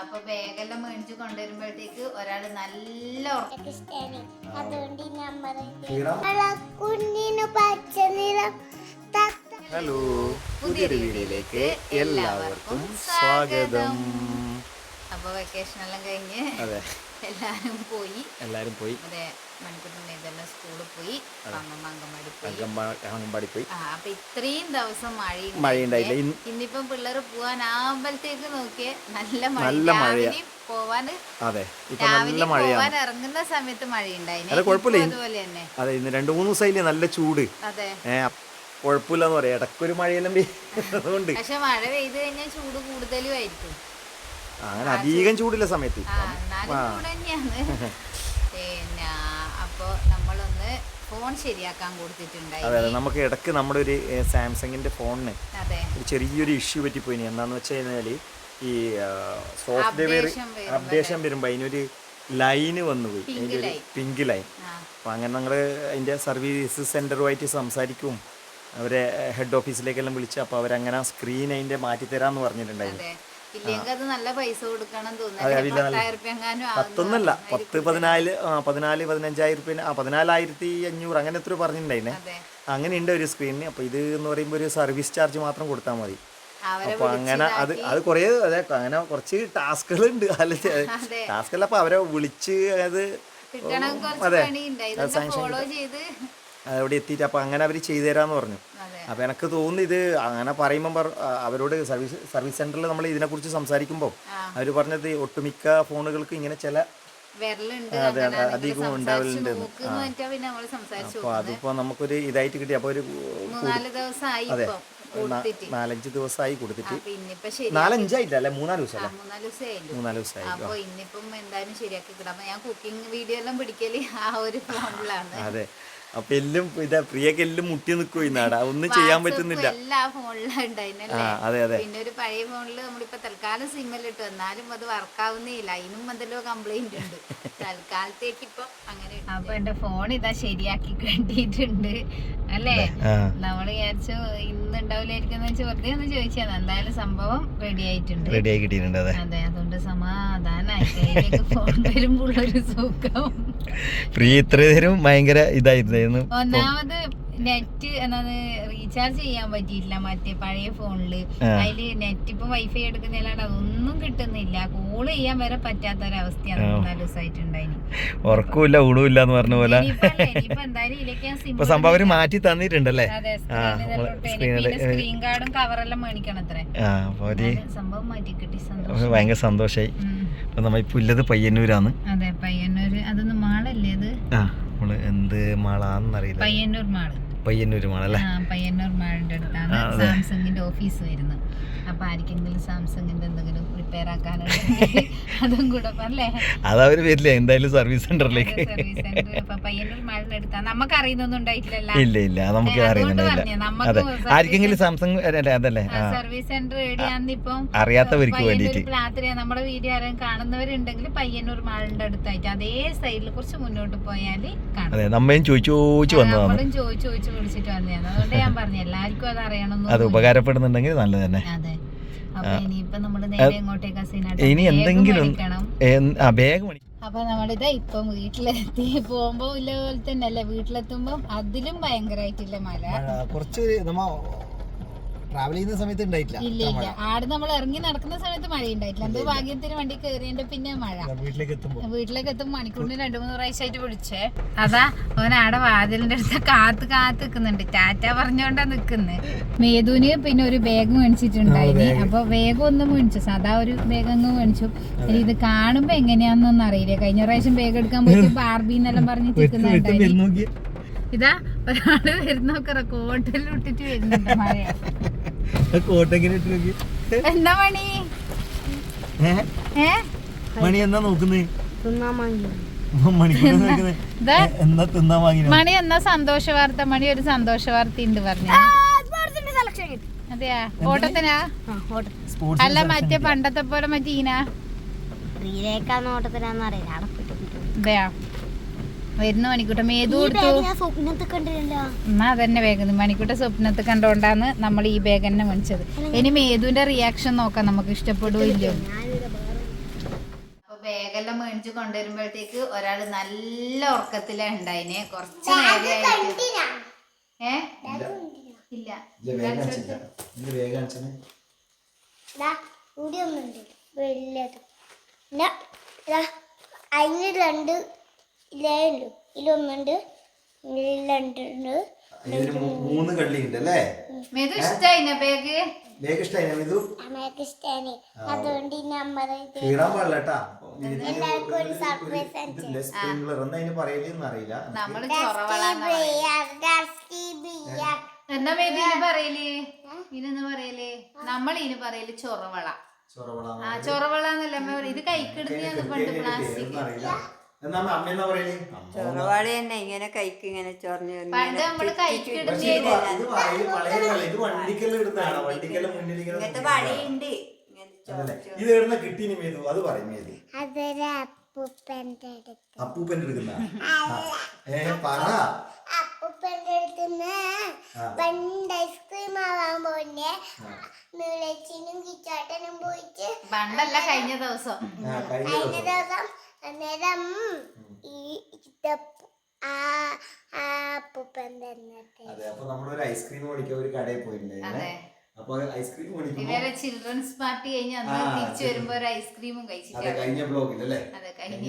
അപ്പൊ ബാഗെല്ലാം മേടിച്ചു കൊണ്ടുവരുമ്പോഴത്തേക്ക് ഒരാൾ നല്ല അതുകൊണ്ട് ഹലോ പുതിയൊരു വീഡിയോയിലേക്ക് എല്ലാവർക്കും സ്വാഗതം. അപ്പൊ വെക്കേഷൻ എല്ലാം കഴിഞ്ഞ് അതെ. എല്ലാരും പോയി. എല്ലാരും പോയി. അതെ. ഇതെല്ലാം സ്കൂളിൽ പോയി. അമ്മമ്മ അങ്കമാടി പോയി. അങ്കമ്പാ- അങ്കമ്പാടി പോയി. ആ അപ്പൊ ഇത്രയും ദിവസം മഴ മഴയുണ്ടായില്ല. ഇന്ന് ഇന്നിപ്പം പിള്ളേർ പോവാനാകുമ്പോഴത്തേക്ക് നോക്കിയേ നല്ല മഴ. നല്ല അതെ. ഇപ്പൊ മഴയാണ്. പോവാൻ ഇറങ്ങുന്ന സമയത്ത് മഴയുണ്ടായിന് അത് കുഴപ്പമില്ല. ഇപ്പൊ അതുപോലെ തന്നെ. അതെ ഇന്ന് രണ്ടു മൂന്ന് ദിവസമായില്ലേ നല്ല ചൂട്. അതെ. കുഴപ്പമില്ലെന്ന് പറയാം. ഇടക്കൊരു മഴയെല്ലാം പെയ്യുന്നതുകൊണ്ട് പക്ഷെ മഴ പെയ്ത് കഴിഞ്ഞാൽ ചൂട് കൂടുതലും ആയിരിക്കും. അങ്ങനെ അധികം ചൂടില്ല സമയത്ത് ആ എന്നാലും ചൂട് തന്നെയാണ് പിന്നെ അപ്പൊ നമ്മളൊന്ന് ഫോൺ ശരിയാക്കാൻ കൊടുത്തിട്ടുണ്ടായി. അതെ അതെ. നമുക്ക് ഇടയ്ക്ക് നമ്മുടെ ഒരു സാംസങ്ങിന്റെ ഫോണിന് ഒരു ചെറിയൊരു ഇഷ്യൂ പറ്റിപ്പോയിനി. എന്താന്ന് വെച്ച് കഴിഞ്ഞാൽ ഈ സോഫ്റ്റ്വെയർ അപ്ഡേഷൻ വരുമ്പോ അപ്ഡേഷൻ വരുമ്പോൾ അതിനൊരു ലൈന് വന്നുപോയി. അതിന്റെ ഒരു പിങ്ക് ലൈൻ അപ്പൊ അപ്പോൾ അങ്ങനെ ഞങ്ങൾ അതിന്റെ സർവീസ് സെന്ററുമായിട്ട് സംസാരിക്കും. അവരെ ഹെഡ് ഓഫീസിലേക്കെല്ലാം വിളിച്ച് അപ്പോൾ അവരങ്ങനെ സ്ക്രീൻ അതിന്റെ മാറ്റി തരാമെന്ന് പറഞ്ഞിട്ടുണ്ടായിരുന്നു പത്തൊന്നല്ല പത്ത് പതിനാല് ആ പതിനാല് പതിനഞ്ചായിരം റുപ്യ ആ പതിനാലായിരത്തി അഞ്ഞൂറ് അങ്ങനെ എത്ര പറഞ്ഞിട്ടുണ്ടായിരുന്നേ അങ്ങനെയുണ്ട് ഒരു സ്ക്രീനിന് അപ്പോൾ ഇത് എന്ന് പറയുമ്പോൾ ഒരു സർവീസ് ചാർജ് മാത്രം കൊടുത്താൽ മതി. അപ്പൊ അപ്പോൾ അങ്ങനെ അത് അത് കുറേ അതെ അങ്ങനെ കുറച്ച് ടാസ്കുകളുണ്ട്. അല്ല ടാസ്ക് ടാസ്കല്ല അപ്പോൾ അവരെ വിളിച്ച് അത് അതെ. ചെയ്ത്. അവിടെ എത്തിയിട്ട് അപ്പോൾ അങ്ങനെ അവർ ചെയ്തു തരാമെന്ന് പറഞ്ഞു. അപ്പോൾ എനിക്ക് തോന്നുന്നു ഇത് അങ്ങനെ പറയുമ്പം പറ- അവരോട് സർവീസ് സർവീസ് സെന്ററിൽ നമ്മൾ ഇതിനെക്കുറിച്ച് സംസാരിക്കുമ്പോൾ. അവർ പറഞ്ഞത് ഒട്ടുമിക്ക ഫോണുകൾക്ക് ഇങ്ങനെ ചില അധികം ഉണ്ടാവില്ലെന്ന് ഉണ്ടാവലുണ്ട് അപ്പൊ അതിപ്പോ നമുക്കൊരു ഇതായിട്ട് കിട്ടി. അപ്പോൾ ഒരു അതെ. നാലഞ്ച് ദിവസമായി കൊടുത്തിട്ട്. അപ്പൊ നാലഞ്ചായില്ല അല്ലേ? മൂന്നാൽ ദിവസം മൂന്നാൽ ദിവസമായി അപ്പൊ ഇന്നിപ്പം എന്തായാലും ശരിയാക്കി കിട്ടാം അപ്പൊ ഞാൻ കുക്കിംഗ് വീഡിയോ എല്ലാം പിടിക്കൽ ആ ഒരു ഫോണിലാണ് അതെ. അപ്പൊ എല്ലും ഇതാ പ്രിയൊക്കെ എല്ലാം മുട്ടി നിൽക്കും നാടാ? ഒന്നും ചെയ്യാൻ പറ്റുന്നില്ല. എല്ലാ ഫോണിലും ഉണ്ടായിരുന്നല്ലേ അതെ അതെ. പിന്നെ ഒരു പഴയ ഫോണിൽ നമ്മളിപ്പോ തൽക്കാലം സിമ്മിലിട്ടു എന്നാലും അത് വർക്കാവുന്നില്ല അതിനും എന്തെല്ലോ കംപ്ലൈന്റ് ഉണ്ട്. തൽക്കാലത്തേക്ക് ഇപ്പൊ അങ്ങനെ അപ്പൊ എന്റെ ഫോൺ ഇതാ ശരിയാക്കി കണ്ടിട്ടുണ്ട് അല്ലേ? നമ്മൾ വിചാരിച്ചു ഇന്ന് ഉണ്ടാവില്ലായിരിക്കും വെച്ച് വെറുതെ ഒന്ന് ചോദിച്ചാൽ എന്തായാലും സംഭവം റെഡി ആയിട്ടുണ്ട്. റെഡി ആയി കിട്ടിയിട്ടുണ്ട് അതെ. അതെ അതുകൊണ്ട് സമാധാനായി ഫോൺ സുഖം. ഇത്രയും ഭയങ്കര ഇതായിരുന്നു. ഒന്നാമത് നെറ്റ് എന്നത് റീചാർജ് ചെയ്യാൻ പറ്റിയില്ല മറ്റേ പഴയ ഫോണിൽ അതിൽ നെറ്റ് ഇപ്പൊ വൈഫൈ എടുക്കുന്നതിലാണ്ട് അതൊന്നും കിട്ടുന്നില്ല. കോൾ ചെയ്യാൻ വരെ പറ്റാത്തൊരവസ്ഥയാണ് മൂന്നാൽ ദിവസമായിട്ടുണ്ടായിന് ഉറക്കൂല്ല എന്ന് പറഞ്ഞ പോലെ. ഇപ്പൊ സിം സംഭവം അവർ മാറ്റി തന്നിട്ടുണ്ടല്ലേ? സ്ക്രീൻ കാർഡും കവറെല്ലാം മേടിക്കണം അത്രേ സംഭവം മാറ്റി കിട്ടി സന്തോഷം ഭയങ്കര സന്തോഷായി. അപ്പൊ നമ്മ ഇപ്പൊ ഉള്ളത് പയ്യന്നൂരാണ്. അതെ പയ്യന്നൂര് അതൊന്ന് മാളല്ലേ അത് ആ നമ്മൾ എന്ത് മാളാന്നറിയില്ല. പയ്യന്നൂർ മാൾ. പയ്യന്നൂര് മാളല്ലേ ആ പയ്യന്നൂർ മാളിന്റെ അടുത്താണ് സാംസങ്ങിന്റെ ഓഫീസ് വരുന്നത്. അപ്പൊ ആർക്കെങ്കിലും സാംസങ്ങിന്റെ എന്തെങ്കിലും റിപ്പയർ ആക്കാനുണ്ടെങ്കിൽ അതും കൂടെ അല്ലേ? അതവര് വരില്ല? എന്തായാലും സർവീസ് സെന്ററിലേക്ക് സർവീസ് സെന്റർ പയ്യന്നൂർ മാളിന്റെ അടുത്താണ് നമുക്ക് അറിയുന്നൊന്നും ഉണ്ടായിട്ടില്ലല്ലോ. ഇല്ല ഇല്ല നമുക്ക് അറിയുന്നില്ല അതെ. ആർക്കെങ്കിലും സാംസങ് അല്ലേ അതല്ലേ? സർവീസ് സെന്റർ എവിടെയാന്ന് ഇപ്പം അറിയാത്തവർക്ക് വേണ്ടിയിട്ട്. രാത്രി നമ്മുടെ വീഡിയോ ആരെങ്കിലും കാണുന്നവരുണ്ടെങ്കിൽ പയ്യന്നൂർ മാളിന്റെ അടുത്തായിട്ട് അതേ സൈഡിൽ കുറച്ച് മുന്നോട്ട് പോയാൽ അതെ നമ്മയും ചോദിച്ചു ചോദിച്ചു വന്നതാണ്. ചോദിച്ചു ചോദിച്ചു വിളിച്ചിട്ട് വന്നതാണ്. അതുകൊണ്ട് ഞാൻ പറഞ്ഞു എല്ലാവർക്കും അത് അറിയണം അത് ഉപകാരപ്പെടുന്നുണ്ടെങ്കിൽ നല്ലത് തന്നെ. അതെ. ഇനി എന്തെങ്കിലും ആ ബാഗ് മണി അപ്പൊ നമ്മളിത് ഇപ്പം വീട്ടിലെത്തി. പോകുമ്പോ ഇല്ല പോലെ തന്നെ അല്ലേ വീട്ടിലെത്തുമ്പോ അതിലും ഭയങ്കരമായിട്ടില്ല മഴ? കുറച്ച് നമ്മ ട്രാവൽ ചെയ്യുന്ന സമയത്ത് ഉണ്ടായിട്ടില്ല. ഇല്ല ഇല്ല. ആട് നമ്മൾ ഇറങ്ങി നടക്കുന്ന സമയത്ത് മഴ ഉണ്ടായിട്ടില്ല എന്തോ ഭാഗ്യത്തിന് വണ്ടി കയറിയതിന്റെ പിന്നെ മഴ. വീട്ടിലേക്ക് എത്തുമ്പോൾ വീട്ടിലേക്ക് എത്തും മണിക്കൂറിന് രണ്ടു മൂന്ന് പ്രാവശ്യമായിട്ട് വിളിച്ചേ. അതാ ഓൻ ആടെ വാതിലിന്റെ അടുത്ത് കാത്ത് കാത്ത് നിക്കുന്നുണ്ട്. ടാറ്റ പറഞ്ഞോണ്ടാ നിക്കുന്നത് മേധുവിന് പിന്നെ ഒരു ബാഗ് മേടിച്ചിട്ടുണ്ടായിരുന്നു അപ്പൊ വേഗം ഒന്ന് മേടിച്ചു. സാധാ ഒരു ബാഗ് അങ്ങ് മേടിച്ചു. ഇത് കാണുമ്പോ എങ്ങനെയാന്നൊന്നും അറിയില്ല. കഴിഞ്ഞ പ്രാവശ്യം ബാഗ് എടുക്കാൻ പോയിട്ട് ബാർബി എന്നെല്ലാം പറഞ്ഞ് ഇതാ ഒരാൾ വരുന്നൊക്കെ റെക്കോർഡിൽ ഇട്ടിട്ട് വരുന്നുണ്ട് മഴ. എന്താ മണി? മണി എന്താ നോക്കുന്നേ? എന്നാ തിന്നാൻ വാങ്ങി മണി എന്നാ സന്തോഷ വാർത്ത? മണി ഒരു സന്തോഷ വാർത്ത ഉണ്ട് പറഞ്ഞു. സെലക്ഷൻ കിട്ടി. അതെയാ? ഓട്ടത്തിനാ? ആ ഓട്ടം. സ്പോർട്സ് അല്ല മറ്റേ പണ്ടത്തെ പോലെ മറ്റേ ഈന? റീലേക്കാന്ന് ഓട്ടത്തിനാന്ന് അറിയില്ല അവിടെ അതെയാ വരുന്ന മണിക്കൂട്ട. മേതു കൊടുത്തു? ഞാൻ സ്വപ്നത്തിൽ കണ്ടില്ല എന്നാ അതന്നെ വേഗം. മണിക്കൂട്ട സ്വപ്നത്തെ കണ്ടോണ്ടാന്ന് നമ്മൾ ഈ ബാഗ് തന്നെ മേടിച്ചത്. ഇനി മേതുവിന്റെ റിയാക്ഷൻ നോക്കാം നമുക്ക് ഇഷ്ടപ്പെടുവോ ഇല്ലയോ? വേഗെല്ലാം മേടിച്ച് കൊണ്ടുവരുമ്പോഴത്തേക്ക് ഒരാൾ നല്ല ഉറക്കത്തിലാ ഉണ്ടായിനെ. കുറച്ച് നേരമായിട്ട് ഏ? ഇല്ല. അതിന് രണ്ട് ഇതിൽ രണ്ടുണ്ട് ഇതിന് മൂന്ന് കള്ളി ഉണ്ട് അല്ലേ മേതു ഇഷ്ടായിന ബാഗ് അതുകൊണ്ട് നമ്മൾ ഇത് കീറാൻ പാടില്ല കേട്ടാ എല്ലാവർക്കും ഒരു surprise ഇതില്ലേ സ്പ്രിംഗ്ലർ എന്താ അതിന് പറയലെന്ന് അറിയില്ല. നമ്മൾ ചൊറവളാന്ന് എന്നാ മേതു ഇനി പറയൽ? ഇനെന്ന് പറയൽ? നമ്മൾ ഇനി പറയൽ ചൊറവള. ചൊറവള ആ ചൊറവള എന്നല്ല അമ്മ പറയും. ഇത് കൈക്കിടുന്ന പണ്ട് പ്ലാസ്റ്റിക് അറിയില്ല എന്നാ അമ്മ എന്നാ പറയൽ? ചൊറവാളി തന്നെ ഇങ്ങനെ കൈക്ക് ഇങ്ങനെ ചൊറഞ്ഞു പണ്ട് നമ്മൾ ഇത് വണ്ടിക്കെല്ലാം ഇടുന്നതാണ്? വണ്ടിക്കെല്ലാം മുന്നിൽ ഇങ്ങനെ ഇങ്ങനത്തെ നോക്കിയിരിക്കുന്നതാണ്. വഴിയുണ്ട് ഇങ്ങനെ ഇത് കിട്ടീനി മേതു അത് പറയും മേതു. എടുക്കുന്ന ഏ പറ. പണ്ട് ഐസ്ക്രീം ആവാൻ പോന്നെ നീളച്ചിനും കിച്ചാട്ടനും പോയിട്ട് പണ്ടല്ല കഴിഞ്ഞ ദിവസം. കഴിഞ്ഞ ദിവസം അന്നേരം ഈ ഇതപ്പ- ആ ആ അപ്പൂപ്പൻ തന്നിട്ട് അതെ അപ്പൊ നമ്മളൊരു ഐസ്ക്രീം മേടിക്കാൻ ഒരു കടയിൽ പോയിട്ടുണ്ടായിരുന്നേ അതെ. അപ്പൊ ഐസ്ക്രീം ഇവരെ ചിൽഡ്രൻസ് പാർട്ടി കഴിഞ്ഞ് അന്ന് തിരിച്ചു വരുമ്പോ ഒരു ഐസ്ക്രീമും അതെ കഴിച്ചിട്ട്. കഴിഞ്ഞ ബ്ലോഗിൽ അല്ലേ അതെ കഴിഞ്ഞ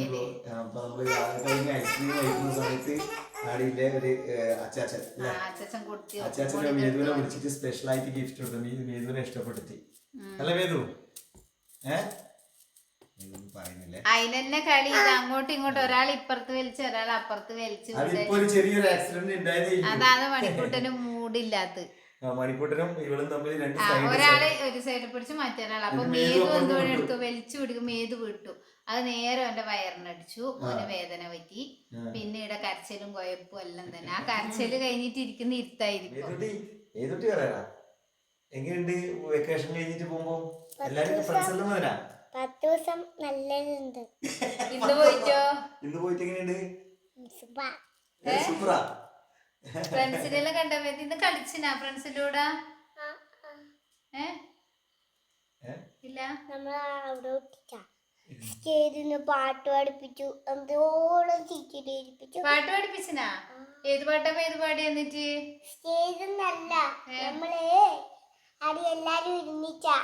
ഐസ്ക്രീം കഴിക്കുന്ന സമയത്ത് ആടിയിലെ ഒരു ഏഹ്, അച്ചാച്ചൻ അല്ലേ? അച്ഛൻ കൊടുത്തി അച്ചാച്ചനെ മേതുവിനെ വിളിച്ചിട്ട് സ്പെഷ്യൽ ആയിട്ട് ഗിഫ്റ്റ് കൊടുത്തു മീ മേതുവിനെ ഇഷ്ടപ്പെട്ടിട്ട്. അല്ലേ മേതു? ഏ? അതിനെന്നെ കളി ഇത് അങ്ങോട്ടും ഇങ്ങോട്ടും ഒരാൾ ഇപ്പുറത്ത് വലിച്ച് ഒരാൾ അപ്പുറത്ത് വലിച്ചു ചെറിയൊരു ആക്സിഡന്റ്. അതാണ് മണിക്കൂട്ടന് മൂടില്ലാത്ത ആ, മണിക്കൂട്ടനും ഇവളും തമ്മിൽ രണ്ട് ഒരാൾ ഒരു സൈഡിൽ പിടിച്ച് മറ്റൊരാൾ അപ്പൊ മേതു വിട്ടു. എടുത്തു? വലിച്ചു പിടിക്കും മേതു വിട്ടു. അത് നേരെ അവന്റെ വയറിനടിച്ചു ഓന് വേദന പറ്റി. പിന്നെ ഇവിടെ കരച്ചിലും കുഴപ്പും എല്ലാം തന്നെ. ആ കരച്ചിൽ കഴിഞ്ഞിട്ട് ഇരിക്കുന്ന ഇരുത്തായിരിക്കും. ഏതുട്ടി ഏതുട്ടി പറയാ എങ്ങനെയുണ്ട്? വെക്കേഷൻ കഴിഞ്ഞിട്ട് പോകുമ്പോ? എല്ലാരും ഫ്രണ്ട്സ് എല്ലാം വരാ പത്ത് ദിവസം നല്ലതുണ്ട്. ഇന്ന് പോയിട്ടോ? ഇന്ന് പോയിട്ട് എങ്ങനെയുണ്ട്? സൂപ്പർ സൂപ്പറാ. ഫ്രണ്ട്സിനെല്ലാം കണ്ടപ്പോ ഇന്ന് കളിച്ചിനാ? ഫ്രണ്ട്സിന്റെ കൂടെ? ഏ? ഇല്ല? സ്റ്റേജിന്ന് പാട്ട് പഠിപ്പിച്ചു. എന്തോളം ചിരിച്ചിരിപ്പിച്ചു പാട്ട് പഠിപ്പിച്ചിനാ? ഏത് പാട്ടാ ഏത് പാടി എന്നിട്ട് സ്റ്റേജ് നല്ല നമ്മൾ അവിടെ എല്ലാരും ഇരുന്നിച്ചാ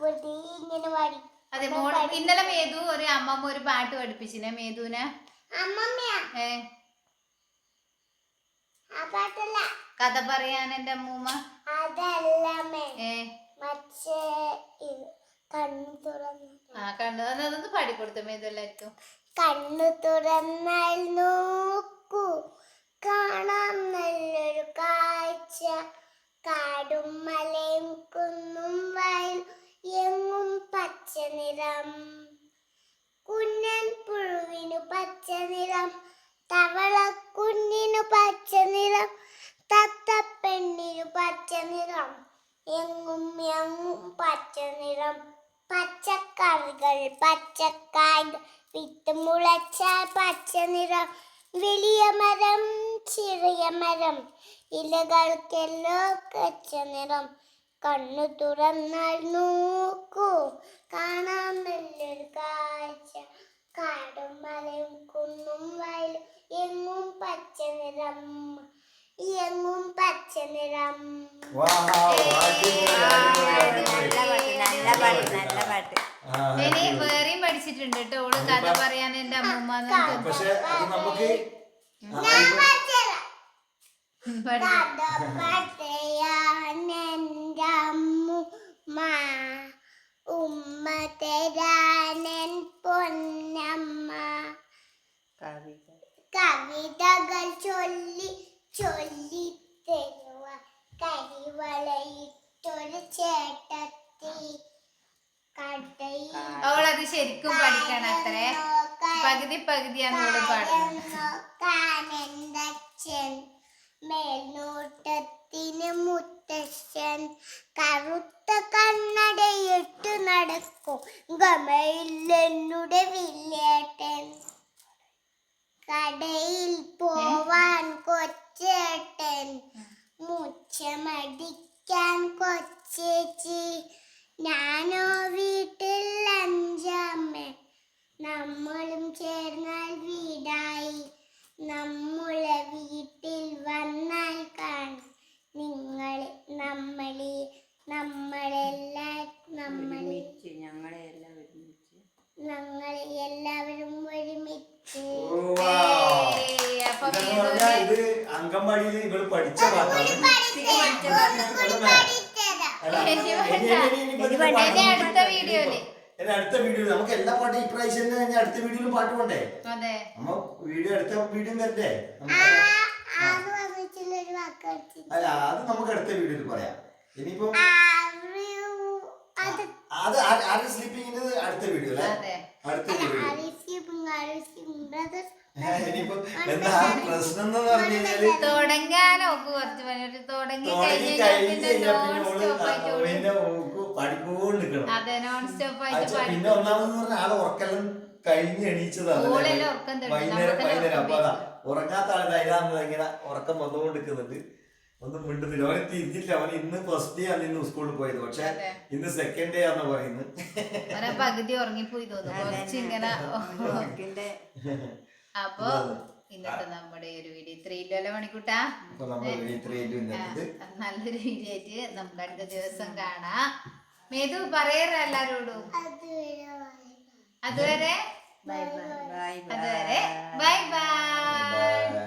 വെറുതെ ഇങ്ങനെ പാടി. അതെ മോൾ ഇന്നലെ മേതു ഒരു അമ്മമ്മ ഒരു പാട്ട് പഠിപ്പിച്ചിനെ മേതുവിനെ? കഥ പറയാൻ എന്റെ അമ്മൂമ്മ. ആ കണ്ണു അതൊന്ന് പാടിക്കൊടുത്ത മേതു എല്ലാവർക്കും. കണ്ണു തുറന്നാൽ നോക്കൂ. കാണാം നല്ലൊരു കാഴ്ച. കാടും മലയും കുന്നും വയൽ. എങ്ങും പച്ച നിറം. കുഞ്ഞൻ പുഴുവിനു പച്ച നിറം. തവള കുഞ്ഞിനു പച്ച നിറം. തത്തപ്പെണ്ണിനു പച്ച നിറം. എങ്ങും എങ്ങും പച്ച നിറം. പച്ചക്കറികൾ പച്ചക്കായകൾ വിത്ത് മുളച്ച പച്ച നിറം. വലിയ മരം ചെറിയ മരം. ഇലകൾക്കെല്ലോ പച്ച നിറം. കണ്ണു തുറന്നാൽ നോക്കൂ. കാണാൻ നല്ലൊരു കാഴ്ച. കാടും മലയും കുന്നും വയലും എങ്ങും പച്ച നിറം. എങ്ങും പച്ച നിറം. വാവ്, അടിപൊളി, അടിപൊളി, നല്ല പാട്ട് നല്ല പാട്ട് ഇനി വേറെയും പഠിച്ചിട്ടുണ്ട് കേട്ടോ. ഓൾ കഥ പറയാൻ എന്റെ അമ്മൂമ്മ പക്ഷെ നമുക്ക് കഥ പറയാനെന്റെ അമ്മുമ്മ ഉമ്മ തരാനൻ പൊന്നമ്മ. കവിത. കവിതകൾ ചൊല്ലി ചൊല്ലി തരുവ. കരിവളയിട്ടൊരു ചേട്ടത്തി. അവളത് ശരിക്കും പഠിക്കണം അത്രേ. പകുതി പകുതിയാണ് ഓൾ പാടുന്നത്. മേൽനോട്ടത്തിന് മുത്തശ്ശൻ കറുത്ത കണ്ണടയിട്ട് നടക്കും. ഗമയില്ലെന്നുടെ വില്ലേട്ടൻ അംഗൻവാടിയിൽ ഇവൾ പഠിച്ച പാട്ടാണ് അടുത്ത വീഡിയോ നമുക്ക് എല്ലാ പാട്ടും ഇപ്രാവശ്യം തന്നെ കഴിഞ്ഞ അടുത്ത വീഡിയോയിലും പാട്ട് പോണ്ടേ? നമ്മ വീഡിയോ അടുത്ത വീഡിയോ തരട്ടെ അല്ല അത് നമുക്ക് അടുത്ത വീഡിയോയിൽ പറയാം. ഇനിയിപ്പോ അത് അത് ആ- ആരുടെ സ്ലീപ്പിങ്ങിന് അടുത്ത വീഡിയോ അല്ലേ? അതെ. അടുത്ത വീഡിയോ. എന്താ പ്രശ്നം എന്ന് പറഞ്ഞു കഴിഞ്ഞാൽ തുടങ്ങാനോ? കുറച്ച് പണിയൊരു തുടങ്ങി തുടങ്ങി കഴിഞ്ഞ് പിന്നെ കഴിഞ്ഞാൽ. ഓക്ക് പഠിക്കൊണ്ട് അതെ നോൺ സ്റ്റോപ്പ് ആയിട്ട് പിന്നെ ഒന്നാമതെന്ന് പറഞ്ഞാൽ ആൾ ഉറക്കെല്ലാം കഴിഞ്ഞ് എണീച്ചതാണ്. വൈകുന്നേരം വൈകുന്നേരം അപ്പൊ അതാ ഉറങ്ങാത്ത ആൾ ധൈര്യാന്ന് ഇങ്ങനെ ഉറക്കം വന്നുകൊണ്ടിരിക്കുന്നുണ്ട് ഒന്നും മിണ്ടുന്നില്ല. അവന് തിരിഞ്ഞില്ല അവൻ ഇന്ന് ഫസ്റ്റ് ഡേ ആണ് ഇന്ന് സ്കൂളിൽ പോയത്. പക്ഷെ ഇന്ന് സെക്കൻഡ് ഡേ ആണെന്ന് പറയുന്നത്. പകുതി ഉറങ്ങിപ്പോയി തോന്നുന്നു. അപ്പൊ ഇന്നത്തെ നമ്മുടെ ഒരു വീഡിയോ ഇത്രയില്ലല്ലോ മണിക്കൂട്ടാ. നല്ലൊരു വീഡിയോ ആയിട്ട് നമുക്ക് അടുത്ത ദിവസം കാണാം. മേതു പറയാറ് എല്ലാരോടും. അതുവരെ അതുവരെ ബൈ ബൈ.